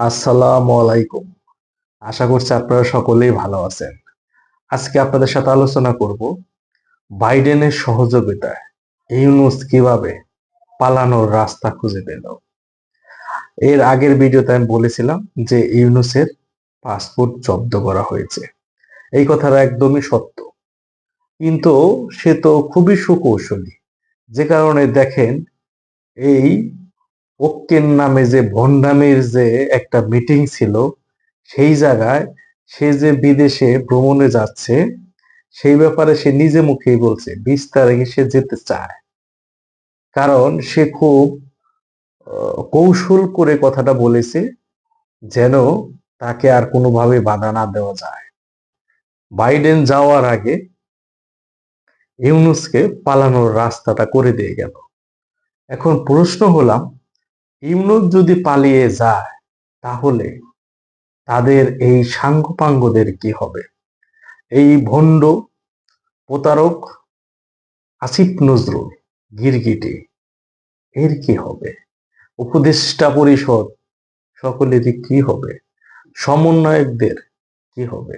আসসালামু আলাইকুম। আশা করছি আপনারা সকলেই ভালো আছেন। আজকে আপনাদের সাথে আলোচনা করব বাইডেনের সহযোগিতায় ইউনুস কীভাবে পালানোর রাস্তা খুঁজে পেল। এর আগের ভিডিওতে আমি বলেছিলাম যে ইউনুসের পাসপোর্ট জব্দ করা হয়েছে। এই কথাটা একদমই সত্য। কিন্তু সে তো খুবই সুকৌশলী। যে কারণে দেখেন এই ওক্কেন নামে যে ভণ্ডামির যে একটা মিটিং ছিল, সেই জায়গায় সে যে বিদেশে ভ্রমণে যাচ্ছে, সেই ব্যাপারে সে নিজে মুখেই বলছে বিশ তারিখে সে যেতে চায়। কারণ সে খুব কৌশল করে কথাটা বলেছে, যেন তাকে আর কোনোভাবে বাধা না দেওয়া যায়। বাইডেন যাওয়ার আগে ইউনুসকে পালানোর রাস্তাটা করে দিয়ে গেল। এখন প্রশ্ন হলাম ইউনুস যদি পালিয়ে যায়, তাহলে তাদের এই সাঙ্গপাঙ্গদের কি হবে? এই ভণ্ড প্রতারক আসিফ নজরুল গিরগিটি, এর কি হবে? উপদেষ্টা পরিষদ সকলেরই কি হবে? সমন্বয়কদের কি হবে?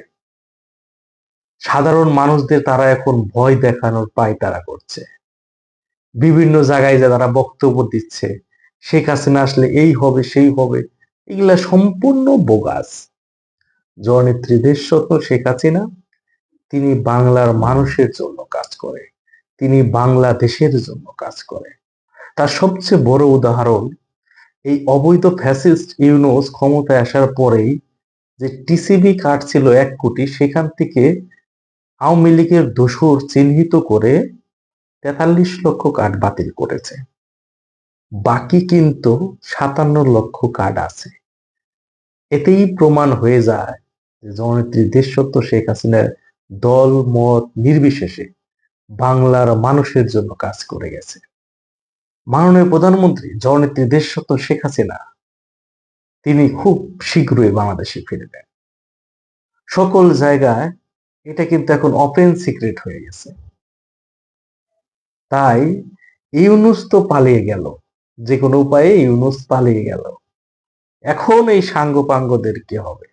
সাধারণ মানুষদের তারা এখন ভয় দেখানোর পায় তারা করছে। বিভিন্ন জায়গায় যে তারা বক্তব্য দিচ্ছে শেখ হাসিনা আসলে এই হবে, সেই হবে, এগুলা সম্পূর্ণ বোগাস। জননেত্রী দেশরত্ন শেখ হাসিনা, তিনি বাংলার মানুষের জন্য কাজ করে, তিনি বাংলাদেশের জন্য কাজ করে। তার সবচেয়ে বড় উদাহরণ, এই অবৈধ ফ্যাসিস্ট ইউনোস ক্ষমতায় আসার পরেই যে টিসিবি কার্ড ছিল এক কোটি, সেখান থেকে আওয়ামী লীগের দোষর চিহ্নিত করে তেতাল্লিশ লক্ষ কার্ড বাতিল করেছে। বাকি কিন্তু সাতান্ন লক্ষ কার্ড আছে। এতেই প্রমাণ হয়ে যায় যে জননেত্রী শেখ হাসিনার দল, মত নির্বিশেষে বাংলার মানুষের জন্য কাজ করে গেছে। মাননীয় প্রধানমন্ত্রী, জননেত্রী দেশসত্য শেখ হাসিনা, তিনি খুব শীঘ্রই বাংলাদেশে ফিরবেন সকল জায়গায় এটা কিন্তু এখন ওপেন সিক্রেট হয়ে গেছে। তাই ইউনুস তো পালিয়ে গেল। যে কোনো উপায়ে ইউনুস পালিয়ে গেল। এখন এই সাঙ্গপাঙ্গদের কি হবে?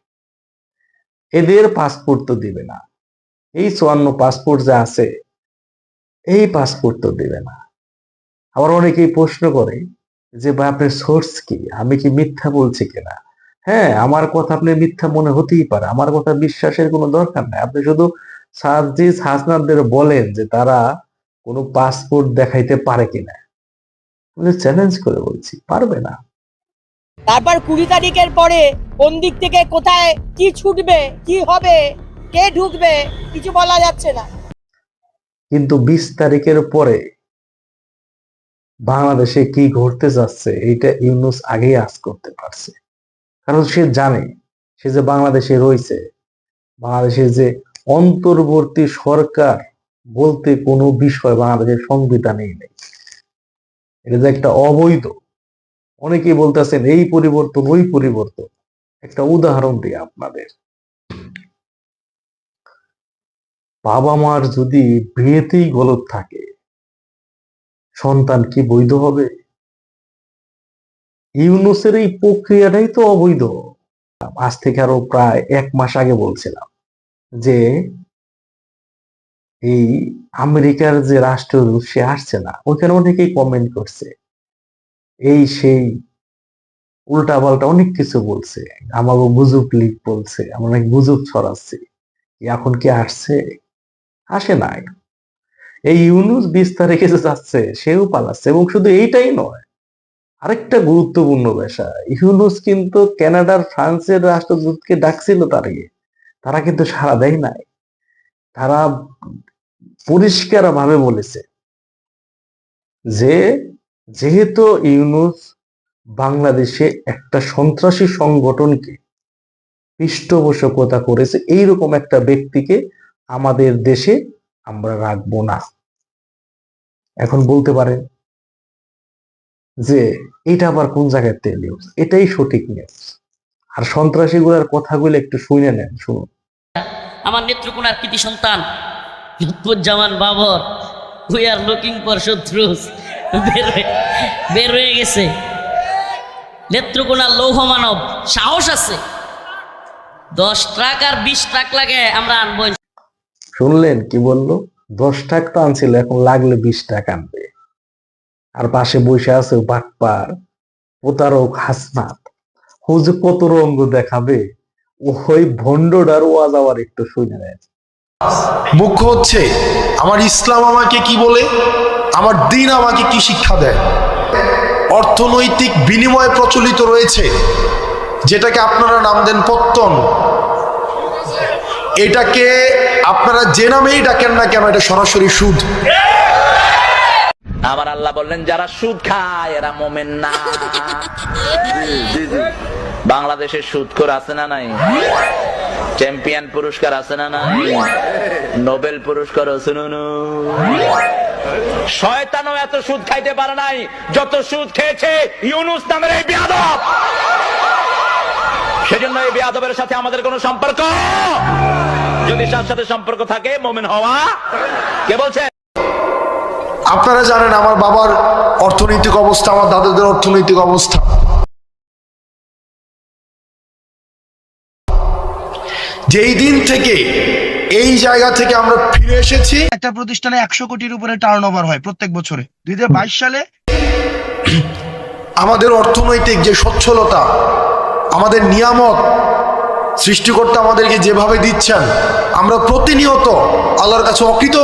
এদের পাসপোর্ট তো দিবে না। এই চুয়ান্ন পাসপোর্ট যা আছে, এই পাসপোর্ট তো দিবে না। আবার অনেকেই প্রশ্ন করে যে, ভাই, আপনার সোর্স কি? আমি কি মিথ্যা বলছি কিনা? হ্যাঁ আমার কথা আপনি মিথ্যা মনে হতেই পারে। আমার কথা বিশ্বাসের কোনো দরকার নাই। আপনি শুধু সাজিস হাসনাদের বলেন যে, তারা কোনো পাসপোর্ট দেখাইতে পারে কিনা। চ্যালেঞ্জ করে বলছি পারবে না। তারপর কুড়ি তারিখের পরে কোন দিক থেকে কোথায় কি ছুটবে কি হবে কে ঢুকবে কিছু বলা যাচ্ছে না। কিন্তু বিশ তারিখের পরে বাংলাদেশে কি ঘটতে যাচ্ছে এইটা ইউনুস আগেই আজ করতে পারছে। কারণ সে জানে সে যে বাংলাদেশে রয়েছে বাংলাদেশের যে অন্তর্বর্তী সরকার বলতে কোনো বিষয় বাংলাদেশের সংবিধানেই নেই। এটা যে একটা অবৈধ। অনেকেই বলতেছেন, এই পরিবর্তন, ওই পরিবর্তন। একটা উদাহরণ দিই আপনাদের। বাবা মার যদি বিয়েতেই গলত থাকে, সন্তান কি বৈধ হবে? ইউনুসের এই প্রক্রিয়াটাই তো অবৈধ। আজ থেকে আরও প্রায় এক মাস আগে বলছিলাম যে এই আমেরিকার যে রাষ্ট্রদূত সে আসছে না। ওইখানে অনেকেই কমেন্ট করছে। এই সেই উল্টা পাল্টা অনেক কিছু বলছে। আমাকে গুজব লিক বলছে, আমরা নাকি গুজব ছড়াচ্ছি। এখন কি আসছে? আসে নাই। এই ইউনুস বিশ তারিখে যাচ্ছে, সেও পালাচ্ছে এবং শুধু এইটাই নয়, আরেকটা গুরুত্বপূর্ণ পেশা ইউনুস কিন্তু কানাডার, ফ্রান্সের রাষ্ট্রদূতকে ডাকছিল তার তারা কিন্তু সাড়া দেয় নাই। তারা পরিষ্কার ভাবে বলেছে যে যেহেতু ইউনুস বাংলাদেশে একটা সন্ত্রাসী সংগঠনকে পৃষ্ঠপোষকতা করেছে, এইরকম একটা ব্যক্তিকে আমাদের দেশে আমরা রাখব না। এখন বলতে পারেন যে এটা আবার কোন জায়গায় নিউজ এটাই সঠিক নিউজ আর সন্ত্রাসীগুলোর কথাগুলো একটু শুনে নেন, শুনুন। আমার নেত্রকোনার কৃতি সন্তান Lutfuzzaman Babar we are looking for শত্রুস। বের হয়ে গেছে। নেত্রকোনার লৌহ মানব, সাহস আছে। দশ ট্রাক আর বিশ ট্রাক লাগে, আমরা আনব শুনলেন কি বলল? দশ টাকা তো আনছিল, এখন লাগলে বিশ টাকা আনবে। আর পাশে বসে আছে বাটপার, প্রতারক হাসনাত। যে কত রঙ্গ দেখাবে? ওই ভণ্ডটার ওয়াজ আবার একটু শুনে নেয় মুখ্য হচ্ছে আমার ইসলাম আমাকে কি বলে? আমার দিন আমাকে কি শিক্ষা দেয়? অর্থনৈতিক বিনিময় প্রচলিত রয়েছে যেটাকে আপনারা নাম দেন পত্তন। এটাকে আপনারা যে নামেই ডাকেন না কেন এটা সরাসরি সুদ। আমার আল্লাহ বললেন যারা সুদ খায় এরা মোমেন না। জি, জি। বাংলাদেশের সুদখোর আছে না নাই? চ্যাম্পিয়ন পুরস্কার আছে না নাই? নোবেল পুরস্কার আছে না? শয়তানও এত সুদ খাইতে পারে নাই, যত সুদ খেয়েছে ইউনুস নামের এই বিয়াদব। সেজন্য এই বিয়াদবের সাথে আমাদের কোনো সম্পর্ক? যদি তার সাথে সম্পর্ক থাকে, মোমেন হওয়া, কে বলছে? আপনারা জানেন আমার বাবার অর্থনৈতিক অবস্থা, আমার দাদাদের অর্থনৈতিক অবস্থা। যেই দিন থেকে এই জায়গা থেকে আমরা ফিরে এসেছি একটা প্রতিষ্ঠানে একশো কোটির উপরে টার্ন হয় প্রত্যেক বছরে। দুই সালে আমাদের অর্থনৈতিক যে সচ্ছলতা আমাদের নিয়ামত সৃষ্টিকর্তা আমাদেরকে যেভাবে দিচ্ছেন আমরা প্রতিনিয়ত আল্লাহর কাছে অকৃত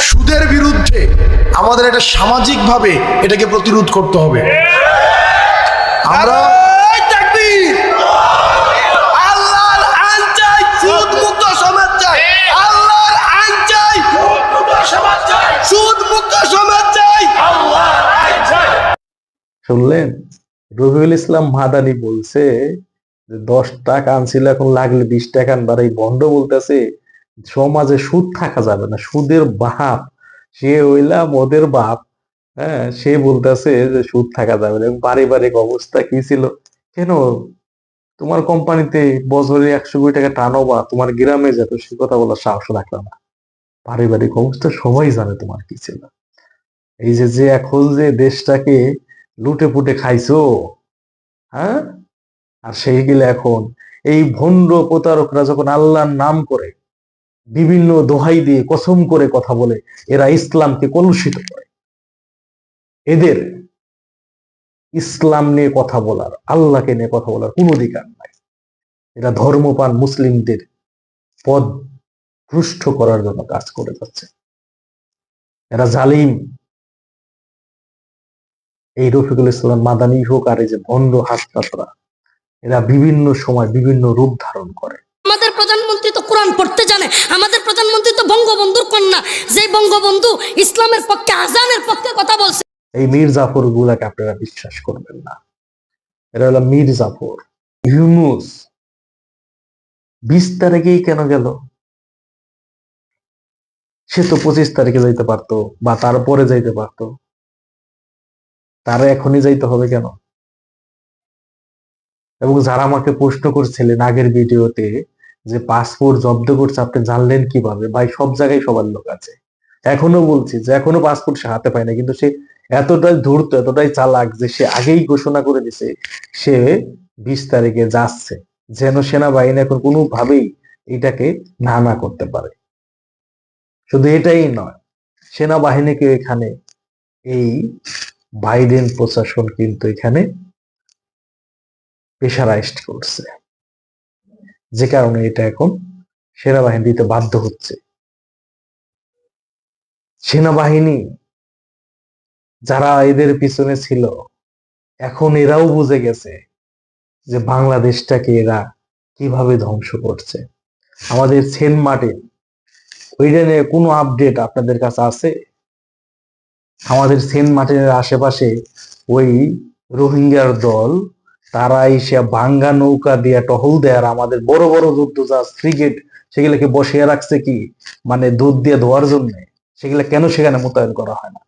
সুদের বিরুদ্ধে আমাদের এটা সামাজিকভাবে এটাকে প্রতিরোধ করতে হবে। আমরা আল্লাহর আইন চাই সুদ মুক্ত সমাজ চাই। আল্লাহর আইন চাই সুদ মুক্ত সমাজ চাই। শুনলেন? রবিউল ইসলাম মাদানি বলছে যে দশ টাকা আনছিল এখন লাগলে বিশ টাকা আনবার। এই বন্ড বলতেছে সমাজে সুদ থাকা যাবে না। সুদের বাপ সে হইলাম ওদের বাপ। হ্যাঁ সে বলতেছে যে সুদ থাকা যাবে না। পারিবারিক অবস্থা কি ছিল? কেন? তোমার কোম্পানিতে বছরে একশো কোটি টাকা টানো বা তোমার গ্রামে যেত সে কথা বলার সাহস রাখল না। পারিবারিক অবস্থা সবাই জানে তোমার কি ছিল। এই যে যে এখন যে দেশটাকে লুটে পুটে খাইছো হ্যাঁ? আর সেই গেলে এখন এই ভণ্ড প্রতারকরা যখন আল্লাহর নাম করে, বিভিন্ন দোহাই দিয়ে কসম করে কথা বলে, এরা ইসলামকে কলুষিত করে। এদের ইসলাম নিয়ে কথা বলার, আল্লাহকে নিয়ে কথা বলার কোন অধিকার নাই। এরা ধর্মপান মুসলিমদের পদ ভ্রষ্ট করার জন্য কাজ করে যাচ্ছে। এরা জালিম। এই রফিকুল ইসলাম মাদানি হোক আর এই যে ভণ্ড হাসপাতরা এরা বিভিন্ন সময় বিভিন্ন রূপ ধারণ করে। আমাদের প্রধানমন্ত্রী তো কোরআন পড়তে জানে, আমাদের প্রধানমন্ত্রী তো বঙ্গবন্ধুর কন্যা। যে বঙ্গবন্ধু ইসলামের পক্ষে, আজানের পক্ষে কথা বলছে এই মীর জাফর গুলাকে আপনারা বিশ্বাস করবেন না। এটা হলো মীর জাফর, ইউনুস। বিশ তারিখেই কেন গেল? সে তো পঁচিশ তারিখে যাইতে পারতো বা তারপরে যাইতে পারতো। তারা এখনই যাইতে হবে কেন? এবং যারা আমাকে প্রশ্ন করছিলেন আগের ভিডিওতে যে পাসপোর্ট জব্দ করছে, আপনি জানলেন কীভাবে? ভাই, সব জায়গায় সবার লোক আছে। এখনও বলছি যে এখনও পাসপোর্ট সে হাতে পায় না কিন্তু সে এতটাই ধূর্ত, এতটাই চালাক যে সে আগেই ঘোষণা করে দিছে, সে বিশ তারিখে যাচ্ছে। যেন সেনাবাহিনী এখন কোনোভাবেই এটাকে না না করতে পারে। শুধু এটাই নয়, সেনাবাহিনীকে এখানে এই বাইডেন প্রশাসন কিন্তু এখানে প্রেশারাইজড করছে। যে কারণে এটা এখন সেনাবাহিনী দিতে বাধ্য হচ্ছে। সেনাবাহিনী যারা এদের পিছনে ছিল, এখন এরাও বুঝে গেছে যে বাংলাদেশটাকে এরা কীভাবে ধ্বংস করছে। আমাদের সেন্ট মার্টিন ওইটা নিয়ে কোনো আপডেট আপনাদের কাছে আছে? আমাদের সেন্ট মার্টিনের আশেপাশে ওই রোহিঙ্গার দল, তারা এসে ভাঙ্গা নৌকা দিয়ে টহল দেয়, আর আমাদের বড় বড় যুদ্ধ জাহাজ ফ্রিগেট সেগুলোকে বসিয়ে রাখছে কি? মানে দুধ দিয়ে ধোয়ার জন্য, সেগুলো কেন সেখানে মোতায়েন করা হয় না?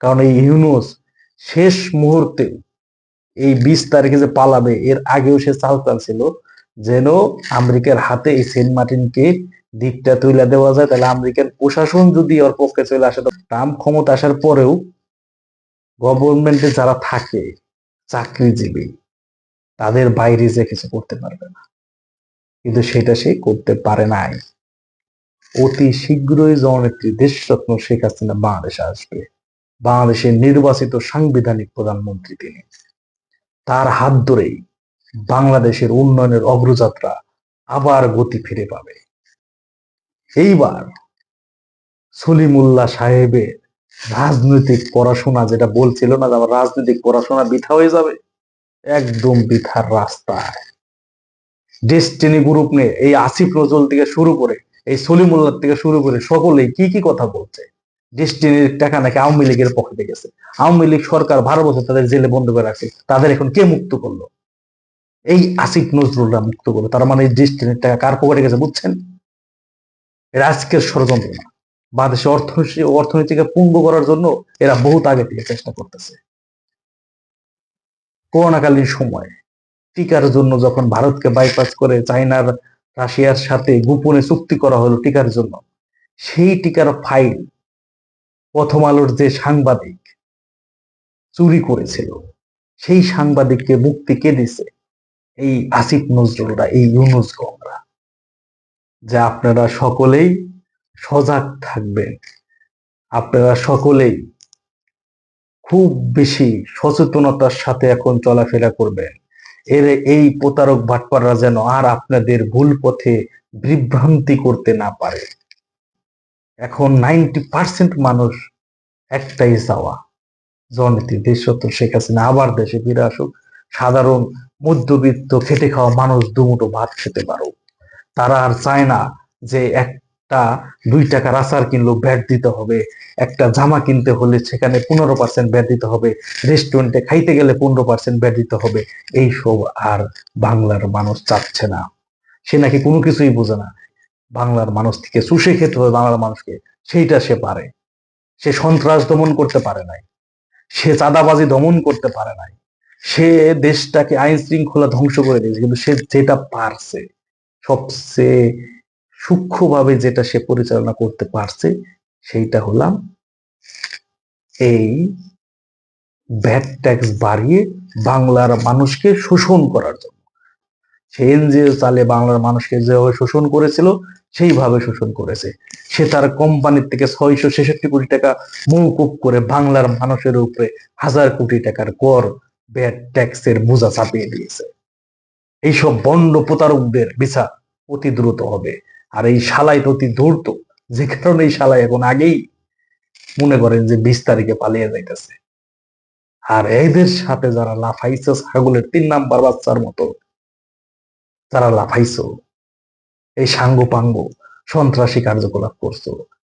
কারণ এই ইউনুস শেষ মুহূর্তে এই বিশ তারিখে যে পালাবে, এর আগেও সে চাল চালছিল যেন আমেরিকার হাতে এই সেন্ট মার্টিনকে দিকটা তুলে দেওয়া যায়। তাহলে আমেরিকান প্রশাসন যদি ওর পক্ষে চলে আসে ট্রাম্প ক্ষমতা আসার পরেও গভর্নমেন্টে যারা থাকে, চাকরিজীবী, তাদের বাইরে যে কিছু করতে পারবে না। কিন্তু সেটা সে করতে পারে নাই। অতি শীঘ্রই জননেত্রী দেশরত্ন শেখ হাসিনা বাংলাদেশে আসবে। বাংলাদেশের নির্বাচিত সাংবিধানিক প্রধানমন্ত্রী তিনি। তার হাত ধরেই বাংলাদেশের উন্নয়নের অগ্রযাত্রা আবার গতি ফিরে পাবে। এইবার সলিমুল্লাহ সাহেবের রাজনৈতিক পড়াশোনা যেটা বলছিল না আমার রাজনৈতিক পড়াশোনা বৃথা হয়ে যাবে? একদম বৃথার রাস্তায়। ডেস্টিনি গ্রুপ নিয়ে এই আসিফ নজরুল থেকে শুরু করে, এই সলিমুল্লাহ থেকে শুরু করে সকলেই কি কি কথা বলছে? ডেস্টিনির টাকা নাকি আওয়ামী লীগের পকেটে গেছে। আওয়ামী লীগ সরকার বারো বছর তাদের জেলে বন্ধ করে রাখছে। তাদের এখন কে মুক্ত করল? এই আসিফ নজরুলরা মুক্ত করল। তার মানে এই টাকা কার পকেটে গেছে বুঝছেন? এরা আজকের ষড়যন্ত্র। না বাংলাদেশের অর্থনীতি অর্থনীতিকে পুঙ্গ করার জন্য এরা বহুত আগে থেকে চেষ্টা করতেছে। করোনাকালীন সময় টিকার জন্য যখন ভারতকে বাইপাস করে চায়নার, রাশিয়ার সাথে গোপনে চুক্তি করা হলো টিকার জন্য, সেই টিকার ফাইল প্রথম আলোর যে সাংবাদিক চুরি করেছিল, সেই সাংবাদিককে মুক্তি কে দিছে? এই আসিফ নজরুলরা এই ইউনুস গংরা যে আপনারা সকলেই সজাগ থাকবেন। আপনারা সকলেই খুব বেশি সচেতনতার সাথে এখন চলাফেরা করবেন। এর এই প্রতারক ভাটপাররা যেন আর আপনাদের ভুল পথে বিভ্রান্তি করতে না পারে। এখন নাইনটি পার্সেন্ট মানুষ একটাই চাওয়া। জননীতি, দেশত্ব, শেখ হাসিনা আবার দেশে ফিরে আসুক। সাধারণ মধ্যবিত্ত খেটে খাওয়া মানুষ দুমুটো ভাত খেতে পারুক। তারা আর চায় না যে একটা দুই টাকার আচার কিনলেও ব্যাট দিতে হবে, একটা জামা কিনতে হলে সেখানে পনেরো পার্সেন্ট ব্যাট দিতে হবে রেস্টুরেন্টে খাইতে গেলে পনেরো পার্সেন্ট ব্যাট দিতে হবে। এইসব আর বাংলার মানুষ চাচ্ছে না। সে নাকি কোনো কিছুই বোঝে না। বাংলার মানুষ থেকে চুষে খেতে হবে বাংলার মানুষকে, সেইটা সে পারে। সে সন্ত্রাস দমন করতে পারে নাই। সে চাঁদাবাজি দমন করতে পারে নাই। সে দেশটাকে আইন শৃঙ্খলা ধ্বংস করে দিয়েছে, কিন্তু সে যেটা পারছে, সবচেয়ে সূক্ষ্মভাবে যেটা সে পরিচালনা করতে পারছে, সেইটা হলাম এই ভ্যাট ট্যাক্স বাড়িয়ে বাংলার মানুষকে শোষণ করার জন্য। সে এনজিও চালে বাংলার মানুষকে যেভাবে শোষণ করেছিল সেইভাবে শোষণ করেছে। সে তার কোম্পানির থেকে ছয়শো ছেষট্টি কোটি টাকা মৌকুব করে বাংলার মানুষের উপরে হাজার কোটি টাকার কর ভ্যাট ট্যাক্সের বোঝা চাপিয়ে দিয়েছে। এইসব বন্ড প্রতারকদের বিচার অতি দ্রুত হবে। আর এই শালাই তো অতি ধূর্ত, যে কারণে এই শালাই এখন আগেই মনে করেন যে বিশ তারিখে পালিয়ে যাইতেছে। আর এদের সাথে যারা লাফাইছে, ছাগলের তিন নাম্বার বাচ্চার মতো যারা লাফাইছো। এই সাঙ্গ পাঙ্গ সন্ত্রাসী কার্যকলাপ করছ।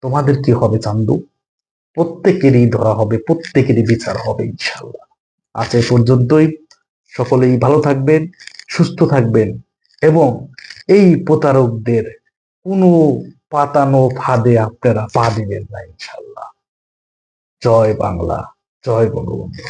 তোমাদের কি হবে চান্দু? প্রত্যেকেরই ধরা হবে, প্রত্যেকেরই বিচার হবে ইনশাল্লাহ আজ এ পর্যন্তই। সকলেই ভালো থাকবেন, সুস্থ থাকবেন এবং এই প্রতারকদের কোনো পাতানো ফাঁদে আপনারা পা দিবেন না ইনশাল্লাহ জয় বাংলা, জয় বঙ্গবন্ধু।